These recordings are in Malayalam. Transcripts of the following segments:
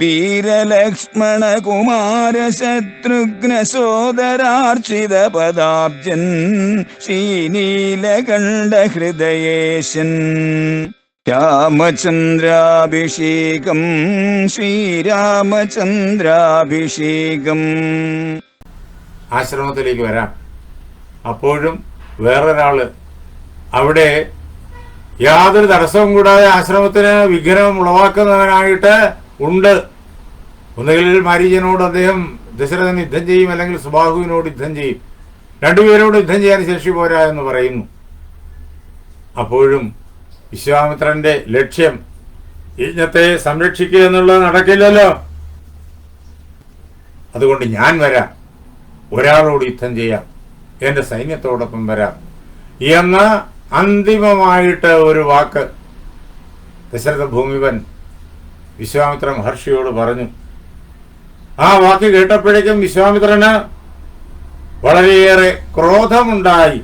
വീരലക്ഷ്മണ കുമാര ശത്രുഘ്ന സോദരാർച്ചിത പദാബ്ജൻ ശ്രീനീലകണ്ഠ ഹൃദയേശൻ രാമചന്ദ്രാഭിഷേകം ശ്രീരാമചന്ദ്രാഭിഷേകം. ആശ്രമത്തിലേക്ക് വരാം. അപ്പോഴും വേറൊരാൾ അവിടെ യാതൊരു തടസ്സവും കൂടാതെ ആശ്രമത്തിന് വിഗ്രഹം ഉളവാക്കുന്നവനായിട്ട് ഉണ്ട്. ഒന്നുകിൽ മാരീജനോട് അദ്ദേഹം ദശരഥൻ യുദ്ധം ചെയ്യും അല്ലെങ്കിൽ സുബാഹുവിനോട് യുദ്ധം ചെയ്യും. രണ്ടുപേരോട് യുദ്ധം ചെയ്യാൻ ശേഷി പോരാ എന്ന് പറയുന്നു. അപ്പോഴും വിശ്വാമിത്രന്റെ ലക്ഷ്യം യജ്ഞത്തെ സംരക്ഷിക്കുക എന്നുള്ളത് നടക്കില്ലല്ലോ. അതുകൊണ്ട് ഞാൻ വരാം. ഒരാളോട് യുദ്ധം ചെയ്യാം. എന്റെ സൈന്യത്തോടൊപ്പം വരാം. എന്ന അന്തിമമായിട്ട് ഒരു വാക്ക് ദശരഥ ഭൂമിപൻ വിശ്വാമിത്ര മഹർഷിയോട് പറഞ്ഞു ആ വാക്ക് കേട്ടപ്പോഴേക്കും വിശ്വാമിത്രന് വളരെയേറെ ക്രോധമുണ്ടായി.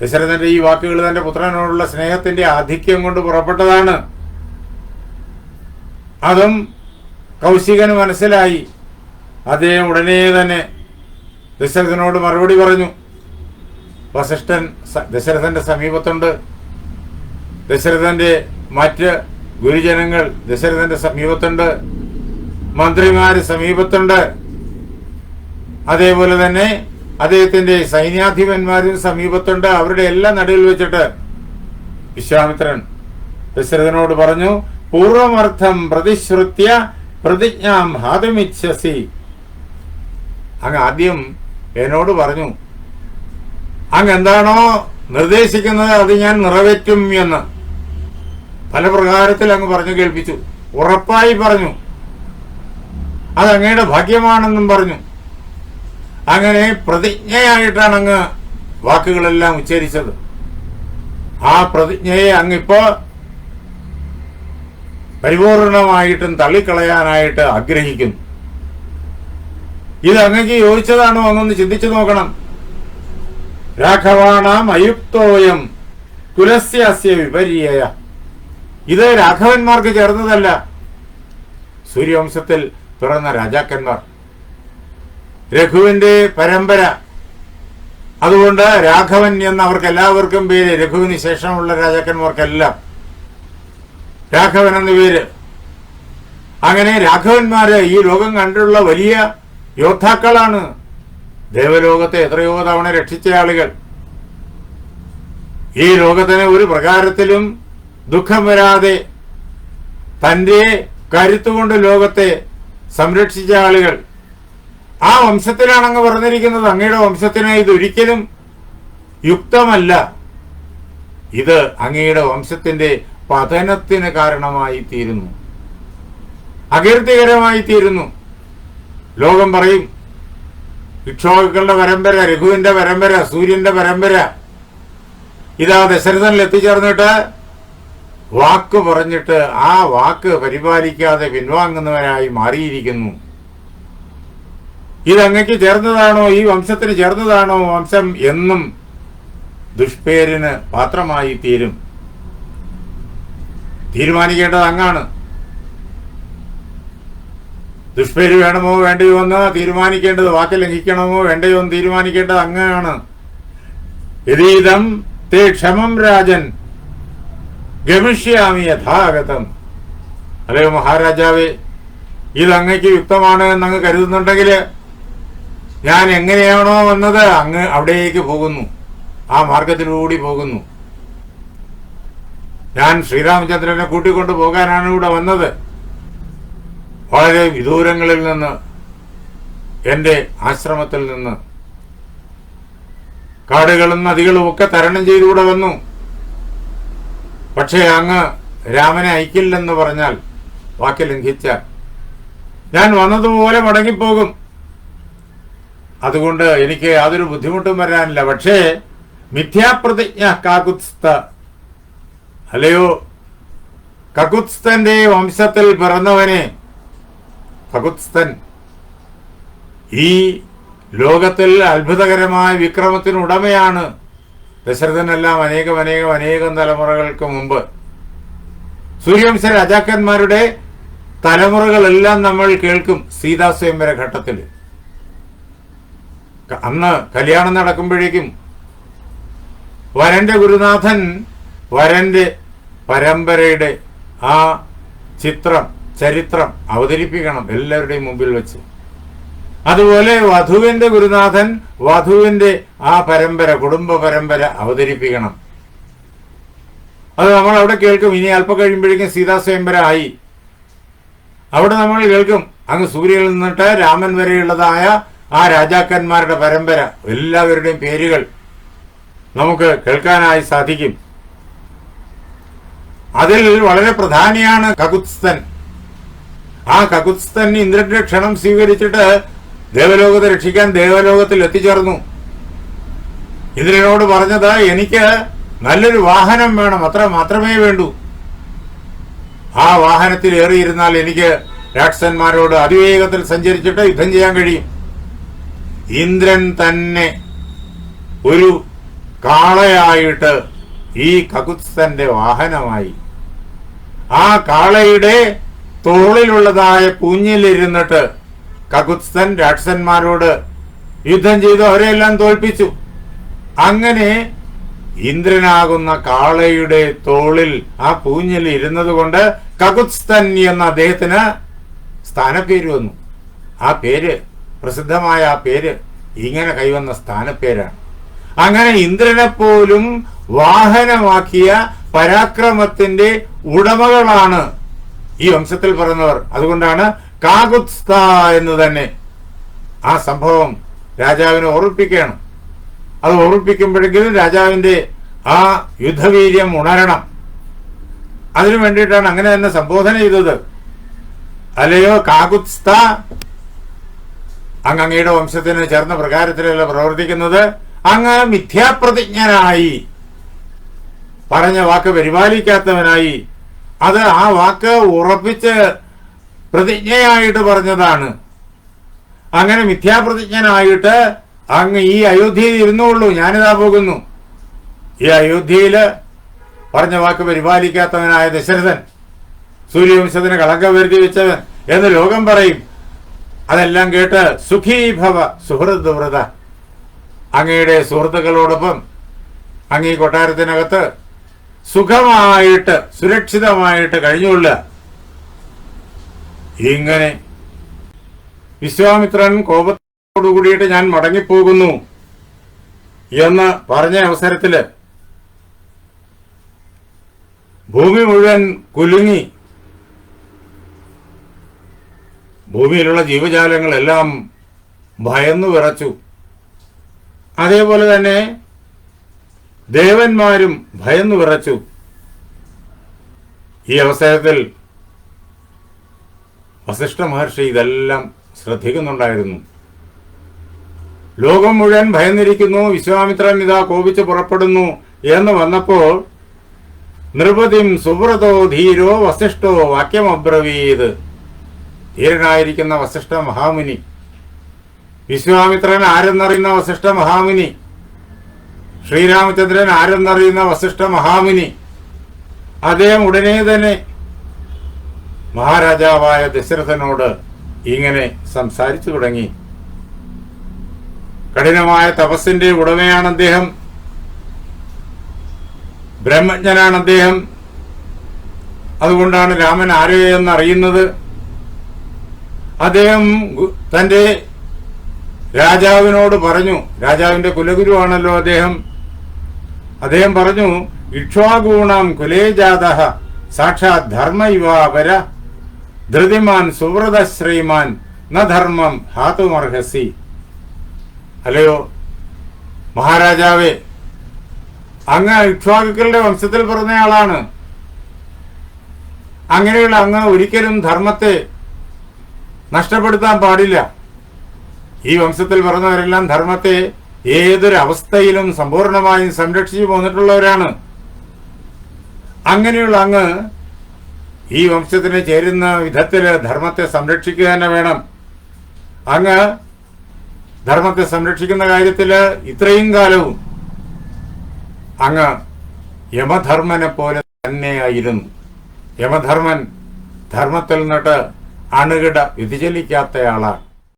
ദശരഥന്റെ ഈ വാക്കുകൾ തന്റെ പുത്രനോടുള്ള സ്നേഹത്തിന്റെ ആധിക്യം കൊണ്ട് പുറപ്പെട്ടതാണ്. അതും കൗശികന് മനസ്സിലായി. അദ്ദേഹം ഉടനെ തന്നെ ദശരഥനോട് മറുപടി പറഞ്ഞു വസിഷ്ഠൻ ദശരഥന്റെ സമീപത്തുണ്ട്. ദശരഥന്റെ മറ്റ് ഗുരുജനങ്ങൾ ദശരഥന്റെ സമീപത്തുണ്ട് മന്ത്രിമാര് സമീപത്തുണ്ട്. അതേപോലെ തന്നെ അദ്ദേഹത്തിന്റെ സൈന്യാധിപന്മാരും സമീപത്തുണ്ട്. അവരുടെ എല്ലാം നടുവിൽ വെച്ചിട്ട് വിശ്വാമിത്രൻ ദശരഥനോട് പറഞ്ഞു പൂർവമർത്ഥം പ്രതിശ്രുത്യ പ്രതിജ്ഞാം ഹാതമിച്ഛസി. അങ്ങ് ആദ്യം എന്നോട് പറഞ്ഞു അങ്ങ് എന്താണോ നിർദ്ദേശിക്കുന്നത് അത് ഞാൻ നിറവേറ്റും എന്ന്. പല പ്രകാരത്തിൽ അങ്ങ് പറഞ്ഞു കേൾപ്പിച്ചു. ഉറപ്പായി പറഞ്ഞു. അത് അങ്ങയുടെ ഭാഗ്യമാണെന്നും പറഞ്ഞു. അങ്ങനെ പ്രതിജ്ഞയായിട്ടാണ് അങ്ങ് വാക്കുകളെല്ലാം ഉച്ചരിച്ചത്. ആ പ്രതിജ്ഞയെ അങ്ങിപ്പോ പരിപൂർണമായിട്ടും തള്ളിക്കളയാനായിട്ട് ആഗ്രഹിക്കുന്നു. ഇത് അങ്ങക്ക് യോജിച്ചതാണോ അങ്ങൊന്ന് ചിന്തിച്ചു നോക്കണം. രാഘവാണാം അയുക്തോയം കുലസ്യ വിപര്യയാ. വിപര്യ ഇത് രാഘവന്മാർക്ക് ചേർന്നതല്ല സൂര്യവംശത്തിൽ പിറന്ന രാജാക്കന്മാർ. രഘുവിന്റെ പരമ്പര. അതുകൊണ്ട് രാഘവൻ എന്ന് അവർക്ക് എല്ലാവർക്കും പേര് രഘുവിന് ശേഷമുള്ള രാജാക്കന്മാർക്കെല്ലാം. രാഘവൻ എന്ന പേര്. അങ്ങനെ രാഘവന്മാര് ഈ ലോകം കണ്ടുള്ള വലിയ യോദ്ധാക്കളാണ്. ദേവലോകത്തെ എത്രയോ തവണ രക്ഷിച്ച ആളുകൾ. ഈ ലോകത്തിന് ഒരു പ്രകാരത്തിലും ദുഃഖം വരാതെ തന്റെ കരുത്തുകൊണ്ട് ലോകത്തെ സംരക്ഷിച്ച ആളുകൾ. ആ വംശത്തിലാണ് അങ്ങ് പറഞ്ഞിരിക്കുന്നത്. അങ്ങയുടെ വംശത്തിന് ഇതൊരിക്കലും യുക്തമല്ല. ഇത് അങ്ങയുടെ വംശത്തിന്റെ പതനത്തിന് കാരണമായി തീരുന്നു. അകീർത്തികരമായി തീരുന്നു. ലോകം പറയും ഇക്ഷോകളുടെ പരമ്പര രഘുവിന്റെ പരമ്പര സൂര്യന്റെ പരമ്പര. ഇതാ ദശരഥനിൽ എത്തിച്ചേർന്നിട്ട് വാക്ക് പറഞ്ഞിട്ട് ആ വാക്ക് പരിപാലിക്കാതെ പിൻവാങ്ങുന്നവനായി മാറിയിരിക്കുന്നു. ഇതങ്ങയ്ക്ക് ചേർന്നതാണോ? ഈ വംശത്തിന് ചേർന്നതാണോ വംശം എന്നും ദുഷ്പേരിന് പാത്രമായി തീരും. തീരുമാനിക്കേണ്ടത് അങ്ങാണ്. ദുഷ്പേര് വേണമോ വേണ്ടയോ എന്ന് തീരുമാനിക്കേണ്ടത് വാക്ക് ലംഘിക്കണമോ വേണ്ടയോ എന്ന് തീരുമാനിക്കേണ്ടത് അങ്ങാണ്. യതീതം തേ ക്ഷമം രാജൻ ഗമിഷ്യാമി യഥാഗതം. അല്ലയോ മഹാരാജാവേ? ഇത് അങ്ങയ്ക്ക് യുക്തമാണ് എന്നങ്ങ് കരുതുന്നുണ്ടെങ്കിൽ ഞാൻ എങ്ങനെയാണോ വന്നത് അങ്ങ് അവിടേക്ക് പോകുന്നു. ആ മാർഗത്തിലൂടി പോകുന്നു. ഞാൻ ശ്രീരാമചന്ദ്രനെ കൂട്ടിക്കൊണ്ടു പോകാനാണ് ഇവിടെ വന്നത്. വളരെ വിദൂരങ്ങളിൽ നിന്ന് എന്റെ ആശ്രമത്തിൽ നിന്ന്. കാടുകളും നദികളും ഒക്കെ തരണം ചെയ്തുകൂടെ വന്നു. പക്ഷേ അങ്ങ് രാമനെ അയക്കില്ലെന്ന് പറഞ്ഞാൽ വാക്ക് ലംഘിച്ച ഞാൻ വന്നതുപോലെ മടങ്ങിപ്പോകും. അതുകൊണ്ട് എനിക്ക് യാതൊരു ബുദ്ധിമുട്ടും വരാനില്ല. പക്ഷേ മിഥ്യാപ്രതിജ്ഞ കാകുത്സ്ത അല്ലയോ? കകുത്സ്തന്റെ വംശത്തിൽ പിറന്നവനെ കകുത്സ്തൻ ഈ ലോകത്തിൽ അത്ഭുതകരമായ വിക്രമത്തിന് ഉടമയാണ് ദശരഥനെല്ലാം അനേകം അനേകം അനേകം തലമുറകൾക്ക് മുമ്പ് സൂര്യവംശ രാജാക്കന്മാരുടെ തലമുറകളെല്ലാം നമ്മൾ കേൾക്കും സീതാസ്വയംവര ഘട്ടത്തിൽ ക- അന്ന് കല്യാണം നടക്കുമ്പോഴേക്കും വരന്റെ ഗുരുനാഥൻ വരന്റെ പരമ്പരയുടെ ആ ചിത്രം ചരിത്രം അവതരിപ്പിക്കണം എല്ലാവരുടെയും മുമ്പിൽ വെച്ച്. അതുപോലെ വധുവിന്റെ ഗുരുനാഥൻ വധുവിന്റെ ആ പരമ്പര കുടുംബ പരമ്പര അവതരിപ്പിക്കണം. അത് നമ്മൾ അവിടെ കേൾക്കും. ഇനി അല്പം കഴിയുമ്പോഴേക്കും സീതാ സ്വയംവര ആയി. അവിടെ നമ്മൾ കേൾക്കും. അങ്ങ് സൂര്യയിൽ നിന്നിട്ട് രാമൻ വരെയുള്ളതായ ആ രാജാക്കന്മാരുടെ പരമ്പര എല്ലാവരുടെയും പേരുകൾ നമുക്ക് കേൾക്കാനായി സാധിക്കും. അതിൽ വളരെ പ്രധാനിയാണ് കകുത്സ്തൻ. ആ കകുത്സ്തൻ ഇന്ദ്രന്റെ ക്ഷണം സ്വീകരിച്ചിട്ട് ദേവലോകത്തെ രക്ഷിക്കാൻ ദേവലോകത്തിൽ എത്തിച്ചേർന്നു. ഇന്ദ്രനോട് പറഞ്ഞത് എനിക്ക് നല്ലൊരു വാഹനം വേണം അത്ര മാത്രമേ വേണ്ടൂ. ആ വാഹനത്തിൽ ഏറിയിരുന്നാൽ എനിക്ക് രാക്ഷസന്മാരോട് അതിവേഗത്തിൽ സഞ്ചരിച്ചിട്ട് യുദ്ധം ചെയ്യാൻ കഴിയും. ഇന്ദ്രൻ തന്നെ ഒരു കാളയായിട്ട് ഈ കകുത്സന്റെ വാഹനമായി ആ കാളയുടെ തോളിലുള്ളതായ പൂഞ്ഞിലിരുന്നിട്ട് കകുത്സ്ഥൻ രാക്ഷസന്മാരോട് യുദ്ധം ചെയ്ത് അവരെല്ലാം തോൽപ്പിച്ചു. അങ്ങനെ ഇന്ദ്രനാകുന്ന കാളയുടെ തോളിൽ ആ പൂഞ്ഞിൽ ഇരുന്നത് കൊണ്ട് കകുത്സ്തൻ എന്ന അദ്ദേഹത്തിന് സ്ഥാനപ്പേര് വന്നു. ആ പേര് പ്രസിദ്ധമായ ആ പേര് ഇങ്ങനെ കൈവന്ന സ്ഥാനപ്പേരാണ്. അങ്ങനെ ഇന്ദ്രനെ പോലും വാഹനമാക്കിയ പരാക്രമത്തിന്റെ ഉടമകളാണ് ഈ വംശത്തിൽ പറഞ്ഞവർ അതുകൊണ്ടാണ് കാകുത്സ്ഥ എന്ന് തന്നെ ആ സംഭവം രാജാവിനെ ഓർപ്പിക്കണം അത് ഓർമ്മിപ്പിക്കുമ്പോഴെങ്കിലും രാജാവിന്റെ ആ യുദ്ധവീര്യം ഉണരണം. അതിനു വേണ്ടിയിട്ടാണ് അങ്ങനെ തന്നെ സംബോധന ചെയ്തത്. അല്ലയോ കാകുത്സ്ത? അങ്ങ് അങ്ങയുടെ വംശത്തിന് ചേർന്ന പ്രകാരത്തിലല്ല പ്രവർത്തിക്കുന്നത്. അങ്ങ് മിഥ്യാപ്രതിജ്ഞനായി. പറഞ്ഞ വാക്ക് പരിപാലിക്കാത്തവനായി. അത് ആ വാക്ക് ഉറപ്പിച്ച് പ്രതിജ്ഞയായിട്ട് പറഞ്ഞതാണ്. അങ്ങനെ മിഥ്യാപ്രതിജ്ഞനായിട്ട് അങ്ങ് ഈ അയോധ്യയിൽ ഇരുന്നുള്ളൂ ഞാനിതാ പോകുന്നു. ഈ അയോധ്യയിൽ പറഞ്ഞ വാക്ക് പരിപാലിക്കാത്തവനായ ദശരഥൻ സൂര്യവംശത്തിന് കളങ്കം വരുത്തി വെച്ചവൻ എന്ന് ലോകം പറയും. അതെല്ലാം കേട്ട് സുഖീഭവ സുഹൃത് വ്രത അങ്ങയുടെ സുഹൃത്തുക്കളോടൊപ്പം അങ്ങ് ഈ കൊട്ടാരത്തിനകത്ത് സുഖമായിട്ട് സുരക്ഷിതമായിട്ട് കഴിഞ്ഞുകൊള്ളുക. ഇങ്ങനെ. വിശ്വാമിത്രൻ കോപത്തോടുകൂടിയിട്ട് ഞാൻ മടങ്ങിപ്പോകുന്നു എന്ന് പറഞ്ഞ അവസരത്തിൽ ഭൂമി മുഴുവൻ കുലുങ്ങി ഭൂമിയിലുള്ള ജീവജാലങ്ങളെല്ലാം ഭയന്നു വിറച്ചു. അതേപോലെ തന്നെ ദേവന്മാരും ഭയന്നു വിറച്ചു. ഈ അവസരത്തിൽ വസിഷ്ഠ മഹർഷി ഇതെല്ലാം ശ്രദ്ധിക്കുന്നുണ്ടായിരുന്നു. ലോകം മുഴുവൻ ഭയന്നിരിക്കുന്നു വിശ്വാമിത്രൻ ഇതാ കോപിച്ച് പുറപ്പെടുന്നു എന്ന് വന്നപ്പോൾ നൃപതിം സുബ്രതോ ധീരോ വസിഷ്ഠോ വാക്യമബ്രവീത്. ധീരനായിരിക്കുന്ന വസിഷ്ഠ മഹാമുനി. വിശ്വാമിത്രൻ ആരെന്നറിയുന്ന വസിഷ്ഠ മഹാമുനി? ശ്രീരാമചന്ദ്രൻ ആരെന്നറിയുന്ന വസിഷ്ഠ മഹാമുനി? അദ്ദേഹം ഉടനെ തന്നെ മഹാരാജാവായ ദശരഥനോട് ഇങ്ങനെ സംസാരിച്ചു തുടങ്ങി. കഠിനമായ തപസ്സിന്റെ ഉടമയാണ് അദ്ദേഹം. ബ്രഹ്മജ്ഞനാണ് അദ്ദേഹം. അതുകൊണ്ടാണ് രാമൻ ആരോയെന്നറിയുന്നത്? അദ്ദേഹം തന്റെ രാജാവിനോട് പറഞ്ഞു. രാജാവിന്റെ കുലഗുരുവാണല്ലോ അദ്ദേഹം. അദ്ദേഹം പറഞ്ഞു ഇക്ഷ്വാഗൂണം കുലേജാത സാക്ഷാത് ധർമ്മ ഇവാപര ധൃതിമാൻ സുവ്രത ശ്രീമാൻ ന ധർമ്മം ഹാതുമർഹസി. അല്ലയോ? മഹാരാജാവേ അങ്ങ് ഇക്ഷ്വാകുക്കളുടെ വംശത്തിൽ പിറന്നയാളാണ്. അങ്ങനെയുള്ള അങ്ങ് ഒരിക്കലും ധർമ്മത്തെ നഷ്ടപ്പെടുത്താൻ പാടില്ല. ഈ വംശത്തിൽ പറഞ്ഞവരെല്ലാം ധർമ്മത്തെ ഏതൊരു അവസ്ഥയിലും സമ്പൂർണമായും സംരക്ഷിച്ചു പോന്നിട്ടുള്ളവരാണ്. അങ്ങനെയുള്ള അങ്ങ് ഈ വംശത്തിന് ചേരുന്ന വിധത്തിൽ ധർമ്മത്തെ സംരക്ഷിക്കുക തന്നെ വേണം. അങ്ങ് ധർമ്മത്തെ സംരക്ഷിക്കുന്ന കാര്യത്തിൽ ഇത്രയും കാലവും അങ്ങ് യമധർമ്മനെ പോലെ തന്നെയായിരുന്നു. യമധർമ്മൻ ധർമ്മത്തിൽ നിന്നിട്ട് അണുകിട വ്യതിചലിക്കാത്തയാളാണ്